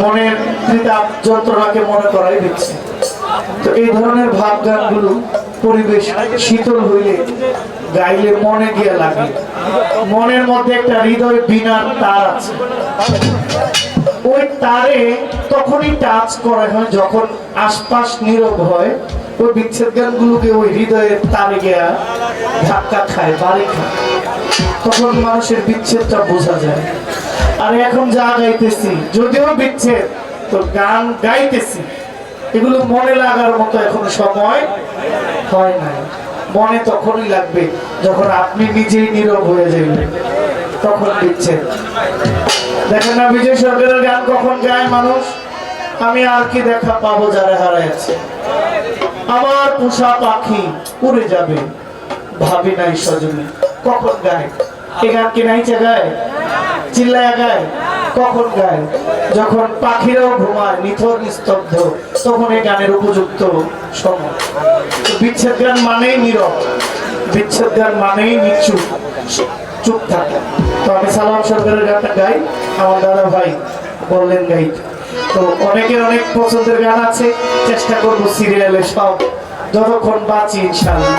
মনের ত্রিতাপ যন্ত্রণাকে মনে করাই দিচ্ছে তো এই ধরনের ভাব গানগুলো পরিবেশ শীতল হইলে গাইলে মনে গিয়ে লাগে। মনের মধ্যে একটা হৃদয় বিনার তার আছে। ওই তারে তখনই টাচ করা হয় যখন আশপাশ নীরব হয়। ওই বিচ্ছেদ গানগুলোকে ওই হৃদয়ের তারে গিয়া ধাক্কা খায় বাড়ি খায়। তখন মানুষের বিচ্ছেদটা বোঝা যায়। আর এখন যা গাইতেছি, যদিও বিচ্ছেদ, তো গান গাইতেছি। এগুলো মনে লাগার মতো এখন সময় হয় নাই। মনে তখনই লাগবে যখন আপনি নিজেই নীরব হয়ে যাবেন তখন বিচ্ছেদ। দেখেন না, বিজয় সরকারের গান কখন গায় মানুষ? আমি আর কি দেখা পাবো যারা হারাইছে। আমার পোষা পাখি উড়ে যাবে, ভাবি নাই সজনে। কখন গায়? এ গান কি নাই গায়? চিল্লায় গায়? কখন গায়? যখন পাখিরাও ঘুমায়, নিথর, নিস্তব্ধ, তখন এই গানের উপযুক্ত সময়। বিচ্ছেদ গান মানেই নীরব, বিচ্ছেদ গান মানেই নিচু চুপ থাকে। তো আমি সালাম সরকারের গানটা গাই, আমার দাদা ভাই বললেন তো অনেকের অনেক পছন্দের গান আছে, চেষ্টা করব সিরিয়ালে সব। যতক্ষণ বাঁচি ইনশাআল্লাহ